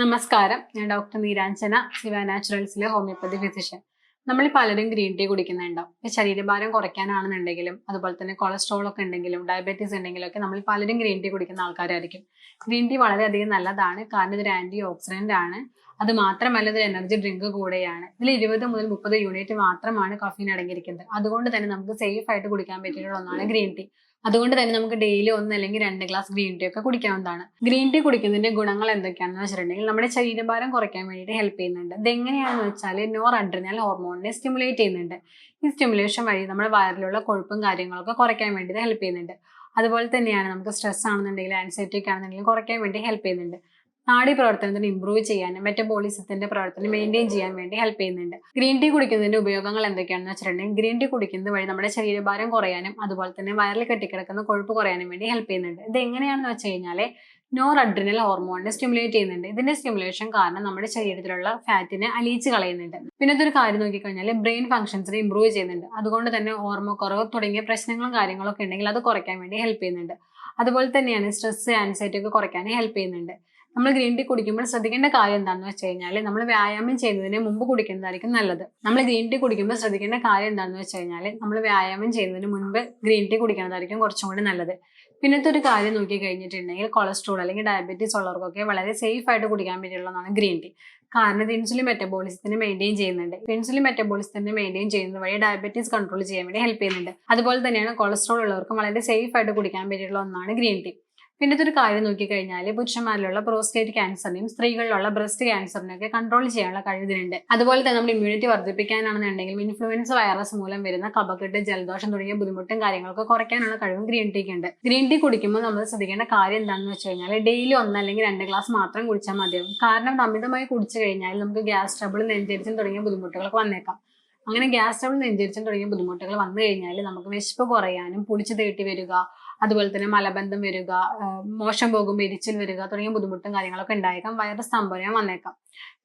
നമസ്കാരം. ഞാൻ ഡോക്ടർ നീരാഞ്ജന ശിവ നാച്ചുറൽസിലെ ഹോമിയോപ്പതി ഫിസിഷ്യൻ. നമ്മൾ പലരും ഗ്രീൻ ടീ കുടിക്കുന്നുണ്ടാവും ശരീരഭാരം കുറയ്ക്കാനാണെന്നുണ്ടെങ്കിലും അതുപോലെ തന്നെ കൊളസ്ട്രോൾ ഒക്കെ ഉണ്ടെങ്കിലും ഡയബറ്റീസ് ഉണ്ടെങ്കിലും ഒക്കെ നമ്മൾ പലരും ഗ്രീൻ ടീ കുടിക്കുന്ന ആൾക്കാരായിരിക്കും. ഗ്രീൻ ടീ വളരെയധികം നല്ലതാണ്. കാരണം ഇതൊരു ആന്റി ഓക്സിഡന്റ് ആണ്. അത് മാത്രമല്ല ഇതൊരു എനർജി ഡ്രിങ്ക് കൂടെയാണ്. ഇതിൽ ഇരുപത് മുതൽ മുപ്പത് യൂണിറ്റ് മാത്രമാണ് കഫീൻ അടങ്ങിയിരിക്കുന്നത്. അതുകൊണ്ട് തന്നെ നമുക്ക് സേഫ് ആയിട്ട് കുടിക്കാൻ പറ്റിയിട്ടുള്ള ഒന്നാണ് ഗ്രീൻ ടീ. അതുകൊണ്ട് തന്നെ നമുക്ക് ഡെയിലി ഒന്ന് അല്ലെങ്കിൽ രണ്ട് ഗ്ലാസ് ഗ്രീൻ ടീ ഒക്കെ കുടിക്കാവുന്നതാണ്. ഗ്രീൻ ടീ കുടിക്കുന്നതിന്റെ ഗുണങ്ങൾ എന്തൊക്കെയാണെന്ന് വെച്ചിട്ടുണ്ടെങ്കിൽ നമ്മുടെ ശരീരഭാരം കുറയ്ക്കാൻ വേണ്ടിയിട്ട് ഹെൽപ്പ് ചെയ്യുന്നുണ്ട്. ഇതെങ്ങനെയാണെന്ന് വെച്ചാൽ നോർ അഡ്രിനൽ ഹോർമോണിനെ സ്റ്റിമുലേറ്റ് ചെയ്യുന്നുണ്ട്. ഈ സ്റ്റിമുലേഷൻ വഴി നമ്മുടെ വയറിലുള്ള കൊഴുപ്പും കാര്യങ്ങളൊക്കെ കുറയ്ക്കാൻ വേണ്ടിയിട്ട് ഹെൽപ്പ് ചെയ്യുന്നുണ്ട്. അതുപോലെ തന്നെയാണ് നമുക്ക് സ്ട്രെസ് ആണെന്നുണ്ടെങ്കിൽ ആൻസൈറ്റി ഒക്കെ ആണെന്നുണ്ടെങ്കിൽ കുറയ്ക്കാൻ വേണ്ടി ഹെൽപ്പ് ചെയ്യുന്നുണ്ട്. നാഡി പ്രവർത്തനത്തിന് ഇമ്പ്രൂവ് ചെയ്യാനും മെറ്റബോളിസത്തിന്റെ പ്രവർത്തനം മെയിന്റെയിൻ ചെയ്യാൻ വേണ്ടി ഹെൽപ്പ് ചെയ്യുന്നുണ്ട്. ഗ്രീൻ ടീ കുടിക്കുന്നതിന്റെ ഉപയോഗങ്ങൾ എന്തൊക്കെയാണെന്ന് വെച്ചിട്ടുണ്ടെങ്കിൽ ഗ്രീൻ ടീ കുടിക്കുന്നത് വഴി നമ്മുടെ ശരീരഭാരം കുറയാനും അതുപോലെ തന്നെ വയറിൽ കെട്ടിക്കിടക്കുന്ന കൊഴുപ്പ് കുറയാനും വേണ്ടി ഹെൽപ്പ് ചെയ്യുന്നുണ്ട്. ഇത് എങ്ങനെയാണെന്ന് വെച്ച് കഴിഞ്ഞാൽ നോർ അഡ്രിനൽ ഹോർമോണിനെ സ്റ്റിമുലേറ്റ് ചെയ്യുന്നുണ്ട്. ഇതിന്റെ സ്റ്റിമുലേഷൻ കാരണം നമ്മുടെ ശരീരത്തിലുള്ള ഫാറ്റിനെ അലിയിച്ച് കളയുന്നുണ്ട്. പിന്നെ ഇതൊരു കാര്യം നോക്കിക്കഴിഞ്ഞാൽ ബ്രെയിൻ ഫംഗ്ഷൻസിനെ ഇമ്പ്രൂവ് ചെയ്യുന്നുണ്ട്. അതുകൊണ്ട് തന്നെ ഓർമ്മക്കുറവ് തുടങ്ങിയ പ്രശ്നങ്ങളും കാര്യങ്ങളൊക്കെ ഉണ്ടെങ്കിൽ അത് കുറയ്ക്കാൻ വേണ്ടി ഹെൽപ്പ് ചെയ്യുന്നുണ്ട്. അതുപോലെ തന്നെയാണ് സ്ട്രെസ് ആൻസൈറ്റി ഒക്കെ കുറയ്ക്കാൻ ഹെൽപ്പ് ചെയ്യുന്നുണ്ട്. നമ്മൾ ഗ്രീൻ ടീ കുടിക്കുമ്പോൾ ശ്രദ്ധിക്കേണ്ട കാര്യം എന്താണെന്ന് വെച്ച് കഴിഞ്ഞാൽ നമ്മൾ വ്യായാമം ചെയ്യുന്നതിന് മുമ്പ് കുടിക്കുന്നതായിരിക്കും നല്ലത്. നമ്മൾ ഗ്രീൻ ടീ കുടിക്കുമ്പോൾ ശ്രദ്ധിക്കേണ്ട കാര്യം എന്താണെന്ന് വെച്ച് കഴിഞ്ഞാൽ നമ്മൾ വ്യായാമം ചെയ്യുന്നതിന് മുൻപ് ഗ്രീൻ ടീ കുടിക്കുന്നതായിരിക്കും കുറച്ചും കൂടി നല്ലത്. പിന്നത്തെ ഒരു കാര്യം നോക്കി കഴിഞ്ഞിട്ടുണ്ടെങ്കിൽ കൊളസ്ട്രോൾ അല്ലെങ്കിൽ ഡയബറ്റീസ് ഉള്ളവർക്കൊക്കെ വളരെ സേഫ് ആയിട്ട് കുടിക്കാൻ പറ്റിയുള്ളതാണ് ഗ്രീൻ ടീ. കാരണം ഇത് ഇൻസുലിൻ മെറ്റബോളിസത്തിന് മെയിന്റെയിൻ ചെയ്യുന്നുണ്ട്. ഇൻസുലിൻ മെറ്റബോളിസത്തിന് മെയിന്റെയിൻ ചെയ്യുന്നത് വഴി ഡയബറ്റീസ് കൺട്രോൾ ചെയ്യാൻ വേണ്ടി ഹെൽപ്പ് ചെയ്യുന്നുണ്ട്. അതുപോലെ തന്നെയാണ് കൊളസ്ട്രോൾ ഉള്ളവർക്കും വളരെ സേഫ് ആയിട്ട് കുടിക്കാൻ പറ്റിയുള്ള ഒന്നാണ് ഗ്രീൻ ടീ. പിന്നത്തെ ഇതൊരു കാര്യം നോക്കിക്കഴിഞ്ഞാൽ പുരുഷന്മാരിലുള്ള പ്രോസ്റ്റേറ്റ് ക്യാൻസറിനെയും സ്ത്രീകളിലുള്ള ബ്രസ്റ്റ് ക്യാൻസറിനെയൊക്കെ കൺട്രോൾ ചെയ്യാനുള്ള കഴിവിനുണ്ട്. അതുപോലെ തന്നെ നമ്മുടെ ഇമ്മ്യൂണിറ്റി വർദ്ധിപ്പിക്കാനാണെന്നുണ്ടെങ്കിൽ ഇൻഫ്ലുവൻസ് വൈറസ് മൂലം വരുന്ന കപക്കെട്ട് ജലദോഷം തുടങ്ങിയ ബുദ്ധിമുട്ടും കാര്യങ്ങളൊക്കെ കുറയ്ക്കാനുള്ള കഴിവും ഗ്രീൻ ടീക്ക് ഉണ്ട്. ഗ്രീൻ ടീ കുടിക്കുമ്പോൾ നമ്മൾ ശ്രദ്ധിക്കേണ്ട കാര്യം എന്താണെന്ന് വെച്ച് കഴിഞ്ഞാൽ ഡെയിലി ഒന്ന് അല്ലെങ്കിൽ രണ്ട് ഗ്ലാസ് മാത്രം കുടിച്ചാൽ മതിയാവും. കാരണം അമിതമായി കുടിച്ചു കഴിഞ്ഞാൽ നമുക്ക് ഗ്യാസ് ട്രബിൾ നെഞ്ചരിച്ചും തുടങ്ങിയ ബുദ്ധിമുട്ടുകളൊക്കെ വന്നേക്കാം. അങ്ങനെ ഗ്യാസ് ട്രബിൾ നെഞ്ചരിച്ചാൽ തുടങ്ങിയ ബുദ്ധിമുട്ടുകൾ വന്നു കഴിഞ്ഞാൽ നമുക്ക് വിശപ്പ് കുറയാനും പുളിച്ചു തേട്ടി വരിക അതുപോലെ തന്നെ മലബന്ധം വരിക മോശം പോകുമ്പോൾ എരിച്ചിൽ വരിക തുടങ്ങിയ ബുദ്ധിമുട്ടും കാര്യങ്ങളൊക്കെ ഉണ്ടായേക്കാം വയറ് സ്തംഭനം വന്നേക്കാം.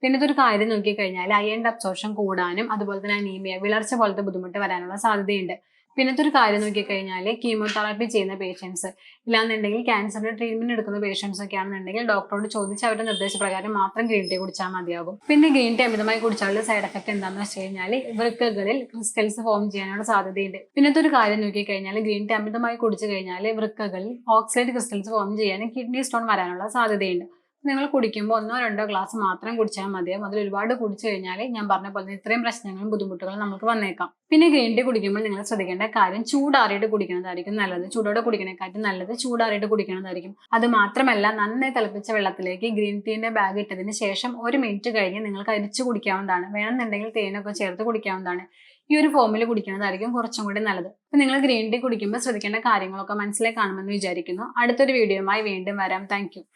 പിന്നെ ഇതൊരു കാര്യം നോക്കിക്കഴിഞ്ഞാൽ അയൺ അബ്സോർഷൻ കൂടാനും അതുപോലെ തന്നെ അനീമിയ വിളർച്ച പോലത്തെ ബുദ്ധിമുട്ട് വരാനുള്ള സാധ്യതയുണ്ട്. പിന്നത്തെ ഒരു കാര്യം നോക്കിക്കഴിഞ്ഞാൽ കീമോതെറാപ്പി ചെയ്യുന്ന പേഷ്യൻസ് ഇല്ലാന്നുണ്ടെങ്കിൽ ക്യാൻസറിന്റെ ട്രീറ്റ്മെന്റ് എടുക്കുന്ന പേഷ്യൻസ് ഒക്കെ ആണെന്നുണ്ടെങ്കിൽ ഡോക്ടറോട് ചോദിച്ച് അവരുടെ നിർദ്ദേശപ്രകാരം മാത്രം ഗ്രീൻ ടീ കുടിച്ചാൽ മതിയാകും. പിന്നെ ഗ്രീൻ ടീ അമിതമായി കുടിച്ചാലുള്ള സൈഡ് എഫക്ട് എന്താണെന്ന് വെച്ച് കഴിഞ്ഞാൽ വൃക്കകളിൽ ക്രിസ്റ്റൽസ് ഫോം ചെയ്യാനുള്ള സാധ്യതയുണ്ട്. പിന്നത്തെ ഒരു കാര്യം നോക്കിക്കഴിഞ്ഞാൽ ഗ്രീൻ ടീ അമിതമായി കുടിച്ചു കഴിഞ്ഞാൽ വൃക്കകളിൽ ഓക്സൈഡ് ക്രിസ്റ്റൽസ് ഫോം ചെയ്യാനും കിഡ്നി സ്റ്റോൺ വരാനുള്ള സാധ്യതയുണ്ട്. നിങ്ങൾ കുടിക്കുമ്പോൾ ഒന്നോ രണ്ടോ ഗ്ലാസ് മാത്രം കുടിച്ചാൽ മതിയാവും അതിൽ ഒരുപാട് കുടിച്ചു കഴിഞ്ഞാൽ ഞാൻ പറഞ്ഞ പോലെ ഇത്രയും പ്രശ്നങ്ങളും ബുദ്ധിമുട്ടുകളും നമുക്ക് വന്നേക്കാം. പിന്നെ ഗ്രീൻ ടീ കുടിക്കുമ്പോൾ നിങ്ങൾ ശ്രദ്ധിക്കേണ്ട കാര്യം ചൂടാറിയിട്ട് കുടിക്കുന്നതായിരിക്കും നല്ലത്. ചൂടോടെ കുടിക്കണേക്കാട്ടും നല്ലത് ചൂടാറിയിട്ട് കുടിക്കുന്നതായിരിക്കും അത് മാത്രമല്ല നന്നായി തിളപ്പിച്ച വെള്ളത്തിലേക്ക് ഗ്രീൻ ടീന്റെ ബാഗ് ഇട്ടതിന് ശേഷം ഒരു മിനിറ്റ് കഴിഞ്ഞ് നിങ്ങൾക്ക് അരിച്ചു കുടിക്കാവുന്നതാണ്. വേണമെന്നുണ്ടെങ്കിൽ തേനൊക്കെ ചേർത്ത് കുടിക്കാവുന്നതാണ്. ഈ ഒരു ഫോമിൽ കുടിക്കുന്നതായിരിക്കും കുറച്ചും കൂടി നല്ലത്. അപ്പൊ നിങ്ങൾ ഗ്രീൻ ടീ കുടിക്കുമ്പോൾ ശ്രദ്ധിക്കേണ്ട കാര്യങ്ങളൊക്കെ മനസ്സിലായി കാണുമെന്ന് വിചാരിക്കുന്നു. അടുത്തൊരു വീഡിയോയുമായി വീണ്ടും വരാം. താങ്ക്